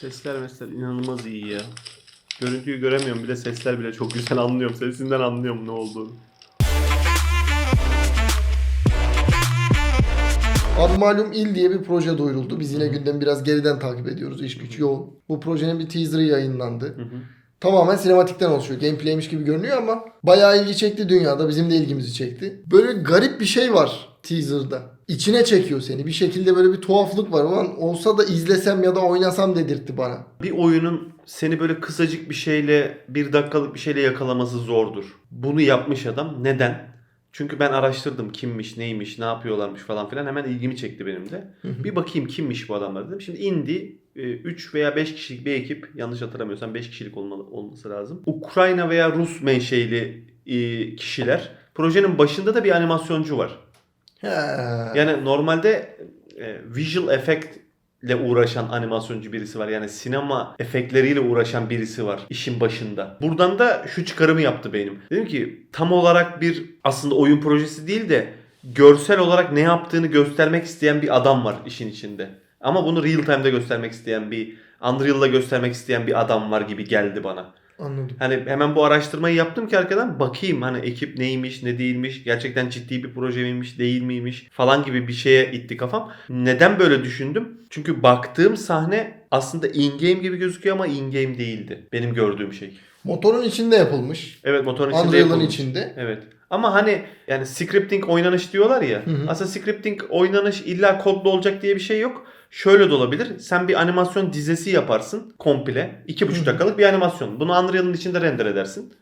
Sesler mesela inanılmaz iyi ya. Görüntüyü göremiyorum bir de sesler bile çok güzel anlıyorum. Sesinden anlıyorum ne olduğunu. Abi malum il diye bir proje duyuruldu. Biz yine gündemi biraz geriden takip ediyoruz. İş güç yoğun. Bu projenin bir teaser'ı yayınlandı. Hı hı. Tamamen sinematikten oluşuyor. Gameplay'miş gibi görünüyor ama bayağı ilgi çekti dünyada. Bizim de ilgimizi çekti. Böyle garip bir şey var teaser'da. İçine çekiyor seni. Bir şekilde böyle bir tuhaflık var. Ulan olsa da izlesem ya da oynasam dedirtti bana. Bir oyunun seni böyle kısacık bir şeyle, bir dakikalık bir şeyle yakalaması zordur. Bunu yapmış adam. Neden? Çünkü ben araştırdım kimmiş, neymiş, ne yapıyorlarmış falan filan. Hemen ilgimi çekti benim de. Bir bakayım kimmiş bu adamlar dedim. Şimdi indie 3 veya 5 kişilik bir ekip. Yanlış hatırlamıyorsam 5 kişilik olmalı, olması lazım. Ukrayna veya Rus menşeli e, kişiler. Projenin başında da bir animasyoncu var. He. Yani normalde e, visual effect ile uğraşan animasyoncu birisi var. Yani sinema efektleriyle uğraşan birisi var işin başında. Buradan da şu çıkarımı yaptı benim. Dedim ki tam olarak bir aslında oyun projesi değil de görsel olarak ne yaptığını göstermek isteyen bir adam var işin içinde. Ama bunu real time'da göstermek isteyen bir Unreal'da göstermek isteyen bir adam var gibi geldi bana. Anladım. Hani hemen bu araştırmayı yaptım ki arkadan bakayım hani ekip neymiş ne değilmiş gerçekten ciddi bir proje miymiş değil miymiş falan gibi bir şeye itti kafam. Neden böyle düşündüm? Çünkü baktığım sahne aslında in-game gibi gözüküyor ama in-game değildi. Benim gördüğüm şey. Motorun içinde yapılmış. Evet motorun içinde Unreal'ın yapılmış. içinde. Evet. Ama hani yani scripting oynanış diyorlar ya. Hı hı. Aslında scripting oynanış illa kodlu olacak diye bir şey yok. Şöyle de olabilir. Sen bir animasyon dizesi yaparsın komple. 2,5 Hı hı. dakikalık bir animasyon. Bunu Unreal'ın içinde render edersin.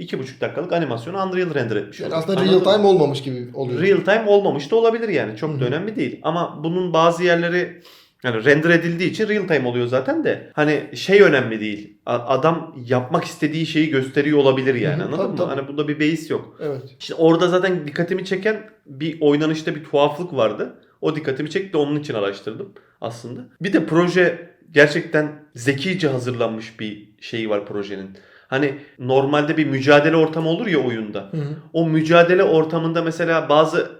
2,5 dakikalık animasyonu Unreal render etmiş Yani olur. aslında Anladın real mı? time olmamış gibi oluyor. Real time olmamış da olabilir yani. Çok da Hı hı. önemli değil. Ama bunun bazı yerleri yani render edildiği için real time oluyor zaten de. Hani şey önemli değil. Adam yapmak istediği şeyi gösteriyor olabilir yani. Hı hı, Anladın tabii, mı? tabii. Hani bunda bir base yok. Evet. İşte orada zaten dikkatimi çeken bir oynanışta bir tuhaflık vardı. O dikkatimi çekti onun için araştırdım aslında. Bir de proje gerçekten zekice hazırlanmış bir şeyi var projenin. Hani normalde bir mücadele ortamı olur ya oyunda. Hı hı. O mücadele ortamında mesela bazı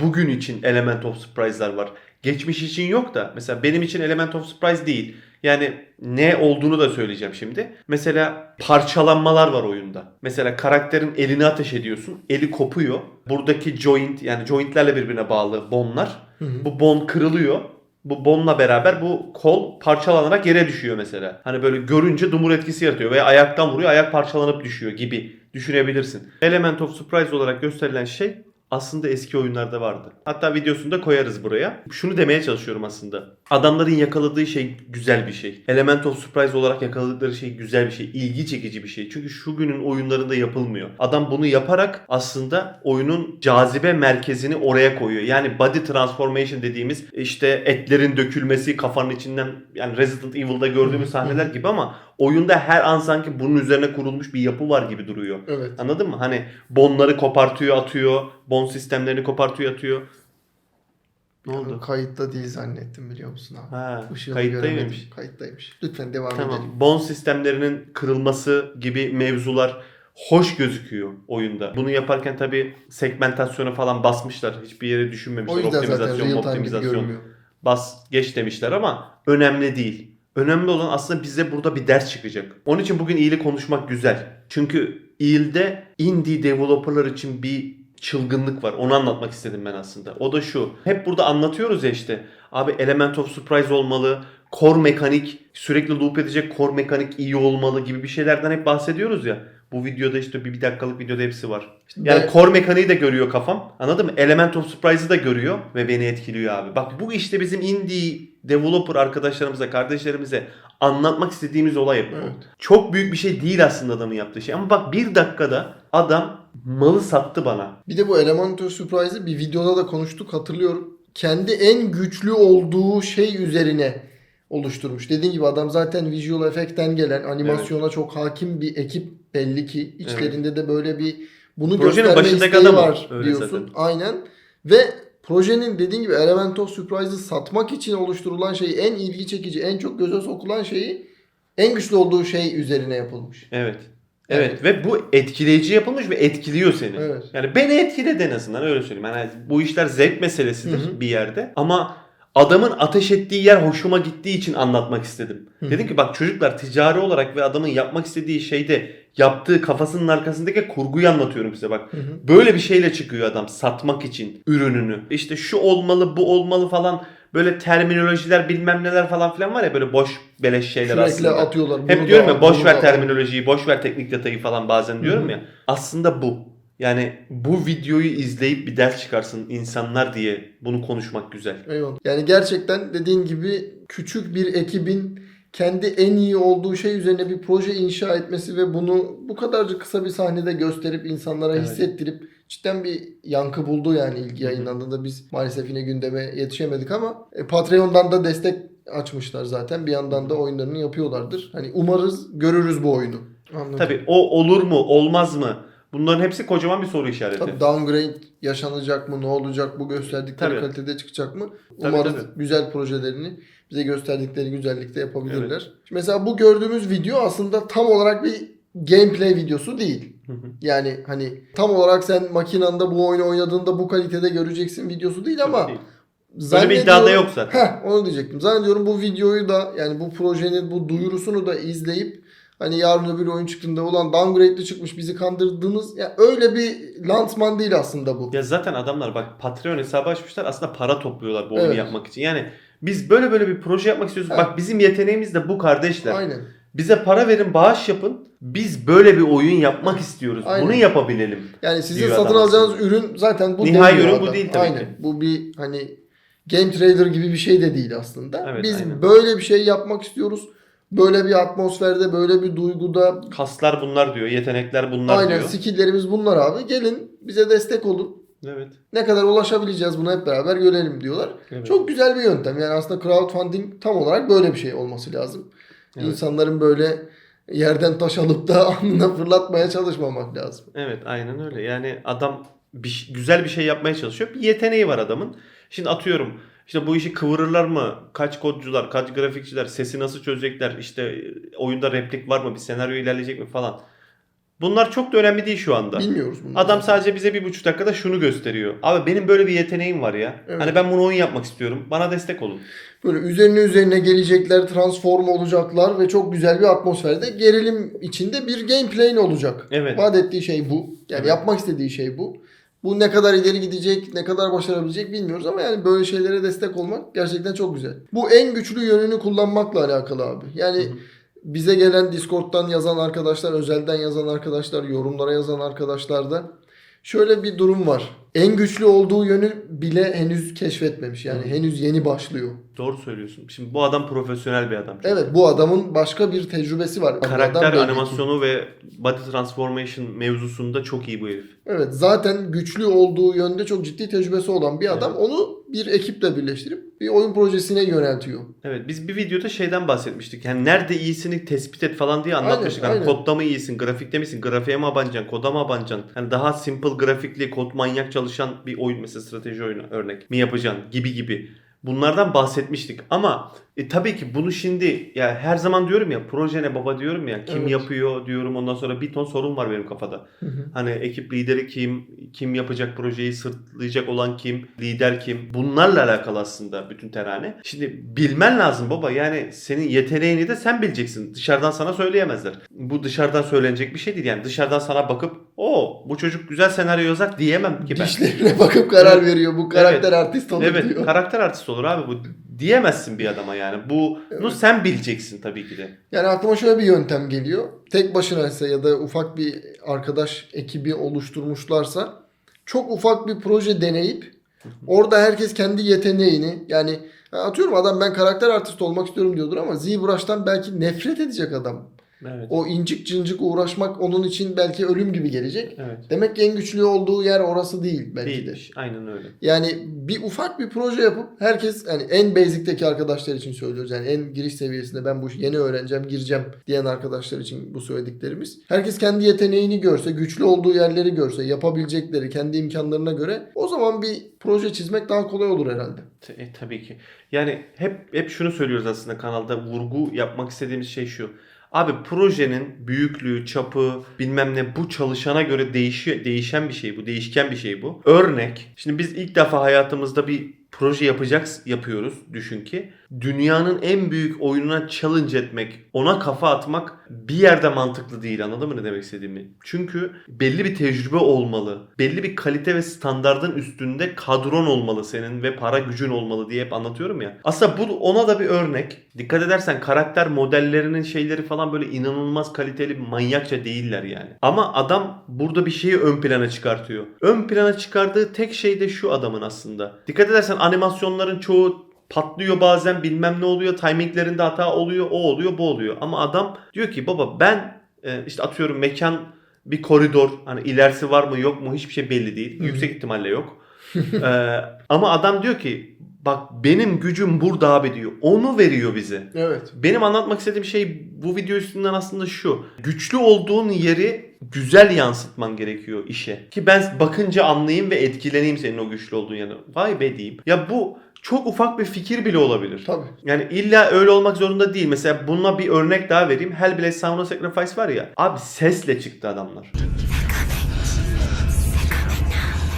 bugün için element of surprise'lar var. Geçmiş için yok da mesela benim için element of surprise değil. Yani ne olduğunu da söyleyeceğim şimdi. Mesela parçalanmalar var oyunda. Mesela karakterin elini ateş ediyorsun. Eli kopuyor. Buradaki joint yani jointlerle birbirine bağlı bonlar. Hı hı. Bu bon kırılıyor. Bu bonla beraber bu kol parçalanarak yere düşüyor mesela. Hani böyle görünce dumur etkisi yaratıyor veya ayaktan vuruyor ayak parçalanıp düşüyor gibi düşünebilirsin. Element of Surprise olarak gösterilen şey aslında eski oyunlarda vardı. Hatta videosunu da koyarız buraya. Şunu demeye çalışıyorum aslında. Adamların yakaladığı şey güzel bir şey. Element of Surprise olarak yakaladıkları şey güzel bir şey. ilgi çekici bir şey. Çünkü şu günün oyunlarında yapılmıyor. Adam bunu yaparak aslında oyunun cazibe merkezini oraya koyuyor. Yani body transformation dediğimiz işte etlerin dökülmesi kafanın içinden yani Resident Evil'da gördüğümüz sahneler gibi ama oyunda her an sanki bunun üzerine kurulmuş bir yapı var gibi duruyor. Evet. Anladın mı? Hani bonları kopartıyor atıyor. Bon sistemlerini kopartıyor atıyor. Ne oldu? Kayıtta değil zannettim biliyor musun abi? Ha, Işığını kayıttaymış. göremedim. Kayıttaymış. Lütfen devam Tamam. edelim. Bon sistemlerinin kırılması gibi mevzular hoş gözüküyor oyunda. Bunu yaparken tabi segmentasyonu falan basmışlar. Hiçbir yere düşünmemişler. O yüzden zaten Optimizasyon, optimizasyon. Bas geç demişler ama önemli değil. Önemli olan aslında bize burada bir ders çıkacak. Onun için bugün iyili konuşmak güzel. Çünkü iyilde indie developerlar için bir çılgınlık var. Onu anlatmak istedim ben aslında. O da şu. Hep burada anlatıyoruz ya işte. Abi element of surprise olmalı. Core mekanik sürekli loop edecek core mekanik iyi olmalı gibi bir şeylerden hep bahsediyoruz ya. Bu videoda işte bir, bir dakikalık videoda hepsi var. Yani Ben- core mekaniği de görüyor kafam. Anladın mı? Element of Surprise'ı da görüyor ve beni etkiliyor abi. Bak bu işte bizim indie developer arkadaşlarımıza, kardeşlerimize anlatmak istediğimiz olay bu. Evet. Çok büyük bir şey değil aslında adamın yaptığı şey. Ama bak bir dakikada adam malı sattı bana. Bir de bu Elementor Surprise'ı bir videoda da konuştuk hatırlıyorum. Kendi en güçlü olduğu şey üzerine oluşturmuş. Dediğin gibi adam zaten visual effect'ten gelen animasyona çok hakim bir ekip belli ki. İçlerinde de böyle bir bunu Projenin gösterme isteği var Öyle diyorsun. zaten. Aynen. Ve projenin dediğin gibi Element of Surprise'ı satmak için oluşturulan şey en ilgi çekici, en çok göze sokulan şeyi en güçlü olduğu şey üzerine yapılmış. Evet. Evet ve bu etkileyici yapılmış ve etkiliyor seni. Evet. Yani beni etkiledi en azından öyle söyleyeyim. Yani bu işler zevk meselesidir Hı hı. bir yerde ama adamın ateş ettiği yer hoşuma gittiği için anlatmak istedim. Hı. Dedim ki bak çocuklar ticari olarak ve adamın yapmak istediği şeyde yaptığı kafasının arkasındaki kurguyu anlatıyorum size bak. Hı hı. Böyle bir şeyle çıkıyor adam satmak için ürününü. İşte şu olmalı bu olmalı falan böyle terminolojiler bilmem neler falan filan var ya böyle boş beleş şeyler Sürekli aslında. atıyorlar. Hep Bunu diyorum da ya al, boş bunu ver al. terminolojiyi, boş ver teknik detayı falan bazen diyorum ya. Aslında bu. Yani bu videoyu izleyip bir ders çıkarsın insanlar diye bunu konuşmak güzel. Eyvallah. Yani gerçekten dediğin gibi küçük bir ekibin kendi en iyi olduğu şey üzerine bir proje inşa etmesi ve bunu bu kadarcık kısa bir sahnede gösterip insanlara Evet. hissettirip cidden bir yankı buldu yani ilk yayınlandığında biz maalesef yine gündeme yetişemedik ama e, Patreon'dan da destek açmışlar zaten. Bir yandan da oyunlarını yapıyorlardır. Hani umarız görürüz bu oyunu. Anladım. Tabii o olur mu, olmaz mı? Bunların hepsi kocaman bir soru işareti. Tabii downgrade yaşanacak mı? Ne olacak? Bu gösterdikleri Tabii. kalitede çıkacak mı? Tabii, Umarız tabii. güzel projelerini bize gösterdikleri güzellikte yapabilirler. Şimdi mesela bu gördüğümüz video aslında tam olarak bir gameplay videosu değil. Yani hani tam olarak sen makinanda bu oyunu oynadığında bu kalitede göreceksin videosu değil ama Değil. Böyle bir iddia da zannediyorum- yok zaten. Heh, onu diyecektim. Zannediyorum bu videoyu da yani bu projenin bu duyurusunu da izleyip hani yarın öbür oyun çıktığında ulan downgrade'li çıkmış bizi kandırdınız. Ya öyle bir lansman değil aslında bu. Ya zaten adamlar bak Patreon hesabı açmışlar aslında para topluyorlar bu oyunu Evet. yapmak için. Yani biz böyle böyle bir proje yapmak istiyoruz. Evet. Bak bizim yeteneğimiz de bu kardeşler. Aynen. Bize para verin, bağış yapın. Biz böyle bir oyun yapmak istiyoruz. Aynen. Bunu yapabilelim. Yani sizin satın adam alacağınız ürün zaten bu Nihai demiyor ürün bu değil tabii Aynen. ki. Bu bir hani game trailer gibi bir şey de değil aslında. Evet, Biz aynen. böyle bir şey yapmak istiyoruz. Böyle bir atmosferde, böyle bir duyguda. Kaslar bunlar diyor, yetenekler bunlar Aynen diyor. skill'lerimiz bunlar abi. Gelin bize destek olun. Evet. Ne kadar ulaşabileceğiz bunu hep beraber görelim diyorlar. evet. Çok güzel bir yöntem. Yani aslında crowdfunding tam olarak böyle bir şey olması lazım. Evet. İnsanların böyle yerden taş alıp da alnına fırlatmaya çalışmamak lazım. Evet, aynen öyle. Yani adam bir, güzel bir şey yapmaya çalışıyor. Bir yeteneği var adamın. Şimdi atıyorum işte bu işi kıvırırlar mı? Kaç kodcular, kaç grafikçiler, sesi nasıl çözecekler? İşte oyunda replik var mı? Bir senaryo ilerleyecek mi falan. Bunlar çok da önemli değil şu anda. Bilmiyoruz bunu. Adam sadece bize bir buçuk dakikada şunu gösteriyor. Abi benim böyle bir yeteneğim var ya. Evet. Hani ben bunu oyun yapmak istiyorum. Bana destek olun. Böyle üzerine üzerine gelecekler, transform olacaklar ve çok güzel bir atmosferde gerilim içinde bir gameplay'in olacak. Evet. Vaat ettiği şey bu. Yani Evet. yapmak istediği şey bu. Bu ne kadar ileri gidecek, ne kadar başarabilecek bilmiyoruz ama yani böyle şeylere destek olmak gerçekten çok güzel. Bu en güçlü yönünü kullanmakla alakalı abi. Yani Hı hı. Bize gelen Discord'dan yazan arkadaşlar, özelden yazan arkadaşlar, yorumlara yazan arkadaşlar da şöyle bir durum var. En güçlü olduğu yönü bile henüz keşfetmemiş. Yani Hı. henüz yeni başlıyor. Doğru söylüyorsun. Şimdi bu adam profesyonel bir adam. çünkü. Evet bu adamın başka bir tecrübesi var. Adam Karakter belli ki. animasyonu ve body transformation mevzusunda çok iyi bu herif. Evet zaten güçlü olduğu yönde çok ciddi tecrübesi olan bir adam onu bir ekiple birleştirip bir oyun projesine yöneltiyor. Evet biz bir videoda şeyden bahsetmiştik. Yani nerede iyisini tespit et falan diye anlatmıştık. Aynen, hani aynen. kodda mı iyisin, grafikte misin, grafiğe mi abanacaksın, koda mı abanacaksın? Hani daha simple grafikli, kod manyak çalışan bir oyun mesela strateji oyunu örnek mi yapacaksın gibi gibi. Bunlardan bahsetmiştik ama e, tabii ki bunu şimdi ya her zaman diyorum ya proje ne baba diyorum ya kim Evet. yapıyor diyorum ondan sonra bir ton sorun var benim kafada. Hani ekip lideri kim, kim yapacak projeyi sırtlayacak olan kim, lider kim? Bunlarla alakalı aslında bütün terane. Şimdi bilmen lazım baba. Yani senin yeteneğini de sen bileceksin. Dışarıdan sana söyleyemezler. Bu dışarıdan söylenecek bir şey değil. Yani dışarıdan sana bakıp o bu çocuk güzel senaryo yazar diyemem ki ben. Dişlerine bakıp karar Evet. veriyor. Bu karakter artist olur Evet diyor. karakter artist olur abi bu diyemezsin bir adama yani. Bunu Evet. sen bileceksin tabii ki de. Yani aklıma şöyle bir yöntem geliyor. Tek başına ise ya da ufak bir arkadaş ekibi oluşturmuşlarsa çok ufak bir proje deneyip orada herkes kendi yeteneğini yani atıyorum adam ben karakter artist olmak istiyorum diyordur ama ZBrush'tan belki nefret edecek adam. Evet. O incik cincik uğraşmak onun için belki ölüm gibi gelecek. Evet. Demek ki en güçlü olduğu yer orası değil belki de. Değilmiş. Aynen öyle. Yani bir ufak bir proje yapıp herkes hani en basic'teki arkadaşlar için söylüyoruz. Yani en giriş seviyesinde ben bu işi yeni öğreneceğim, gireceğim diyen arkadaşlar için bu söylediklerimiz. Herkes kendi yeteneğini görse, güçlü olduğu yerleri görse, yapabilecekleri kendi imkanlarına göre o zaman bir proje çizmek daha kolay olur herhalde. E, tabii ki. Yani hep hep şunu söylüyoruz aslında kanalda vurgu yapmak istediğimiz şey şu. Abi projenin büyüklüğü, çapı, bilmem ne bu çalışana göre değişiyor, değişen bir şey bu, değişken bir şey bu. Örnek. Şimdi biz ilk defa hayatımızda bir proje yapacak yapıyoruz düşün ki. Dünyanın en büyük oyununa challenge etmek, ona kafa atmak bir yerde mantıklı değil. Anladın mı ne demek istediğimi? Çünkü belli bir tecrübe olmalı. Belli bir kalite ve standardın üstünde kadron olmalı senin ve para gücün olmalı diye hep anlatıyorum ya. Aslında bu ona da bir örnek. Dikkat edersen karakter modellerinin şeyleri falan böyle inanılmaz kaliteli manyakça değiller yani. Ama adam burada bir şeyi ön plana çıkartıyor. Ön plana çıkardığı tek şey de şu adamın aslında. Dikkat edersen animasyonların çoğu patlıyor bazen bilmem ne oluyor. Timinglerinde hata oluyor. O oluyor bu oluyor. Ama adam diyor ki baba ben e, işte atıyorum mekan bir koridor. Hani ilerisi var mı yok mu hiçbir şey belli değil. Hı hı. Yüksek ihtimalle yok. Ee, ama adam diyor ki bak benim gücüm burada abi diyor. Onu veriyor bize. Evet. Benim anlatmak istediğim şey bu video üstünden aslında şu. Güçlü olduğun yeri güzel yansıtman gerekiyor işe. Ki ben bakınca anlayayım ve etkileneyim senin o güçlü olduğun yerine. Vay be diyeyim. Ya bu çok ufak bir fikir bile olabilir. Tabii. Yani illa öyle olmak zorunda değil. Mesela buna bir örnek daha vereyim. Hellblade Sound of Sacrifice var ya. Abi sesle çıktı adamlar.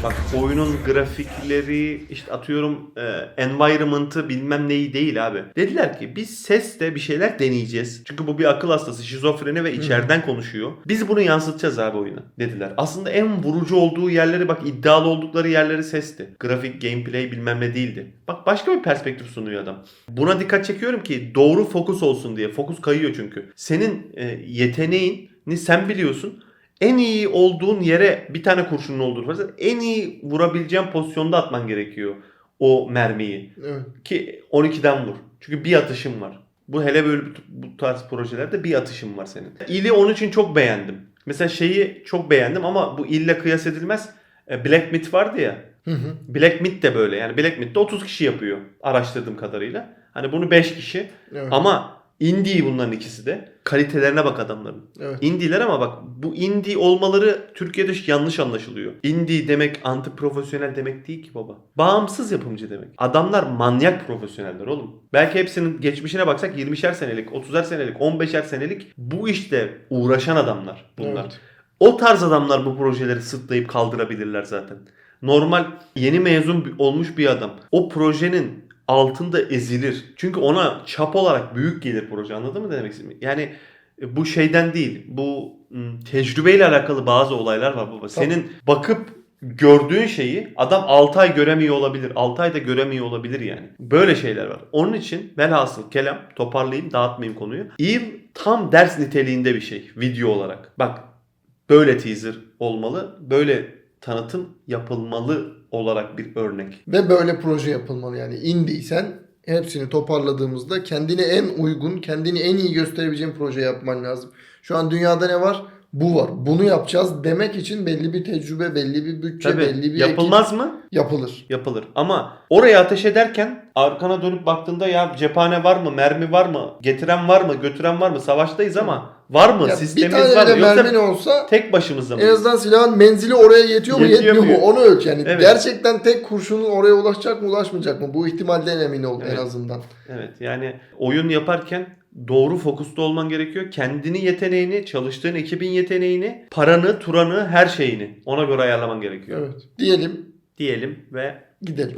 Bak oyunun grafikleri işte atıyorum e, environment'ı bilmem neyi değil abi. Dediler ki biz sesle bir şeyler deneyeceğiz. Çünkü bu bir akıl hastası, şizofreni ve içeriden konuşuyor. Biz bunu yansıtacağız abi oyuna dediler. Aslında en vurucu olduğu yerleri bak iddialı oldukları yerleri sesti. Grafik, gameplay bilmem ne değildi. Bak başka bir perspektif sunuyor adam. Buna dikkat çekiyorum ki doğru fokus olsun diye. Fokus kayıyor çünkü. Senin e, yeteneğini sen biliyorsun en iyi olduğun yere bir tane kurşunun olduğunu farz et. En iyi vurabileceğin pozisyonda atman gerekiyor o mermiyi. Evet. Ki 12'den vur. Çünkü bir atışın var. Bu hele böyle bu- bu tarz projelerde bir atışın var senin. İl'i onun için çok beğendim. Mesela şeyi çok beğendim ama bu ille kıyas edilmez. E, Black Myth vardı ya. Hı hı. Black Myth de böyle. Yani Black Myth de 30 kişi yapıyor araştırdığım kadarıyla. Hani bunu 5 kişi. Evet. Ama indie bunların ikisi de. Kalitelerine bak adamların. evet. Indiler ama bak bu indie olmaları Türkiye'de yanlış anlaşılıyor. Indie demek anti profesyonel demek değil ki baba. Bağımsız yapımcı demek. Adamlar manyak profesyoneller oğlum. Belki hepsinin geçmişine baksak 20'şer senelik, 30'er senelik, 15'er senelik bu işte uğraşan adamlar bunlar. Evet. O tarz adamlar bu projeleri sırtlayıp kaldırabilirler zaten. Normal yeni mezun olmuş bir adam o projenin altında ezilir. Çünkü ona çap olarak büyük gelir proje. Anladın mı demek istediğimi? Yani e, bu şeyden değil. Bu tecrübeyle alakalı bazı olaylar var baba. Senin bakıp gördüğün şeyi adam 6 ay göremiyor olabilir. 6 ayda göremiyor olabilir yani. Böyle şeyler var. Onun için velhasıl kelam toparlayayım dağıtmayayım konuyu. Eve tam ders niteliğinde bir şey video olarak. Bak böyle teaser olmalı. Böyle tanıtım yapılmalı olarak bir örnek. Ve böyle proje yapılmalı yani. Indiysen hepsini toparladığımızda kendine en uygun, kendini en iyi gösterebileceğin proje yapman lazım. Şu an dünyada ne var? Bu var. Bunu yapacağız demek için belli bir tecrübe, belli bir bütçe, Tabii belli bir yapılmaz mı? ekip yapılır. Yapılır. Ama oraya ateş ederken arkana dönüp baktığında ya cephane var mı, mermi var mı, getiren var mı, götüren var mı, savaştayız ama var mı, Ya bir sistemimiz tane var mı? Yoksa mermin olsa tek başımıza mı? en azından silahın menzili oraya yetiyor mu Yetiyor yetmiyor mu mu? onu ölç yani. Evet. Gerçekten tek kurşunun oraya ulaşacak mı ulaşmayacak mı bu ihtimalden emin ol Evet. en azından. Evet yani oyun yaparken doğru fokusta olman gerekiyor. Kendini yeteneğini, çalıştığın ekibin yeteneğini, paranı, turanı, her şeyini ona göre ayarlaman gerekiyor. Evet. Diyelim Diyelim ve gidelim.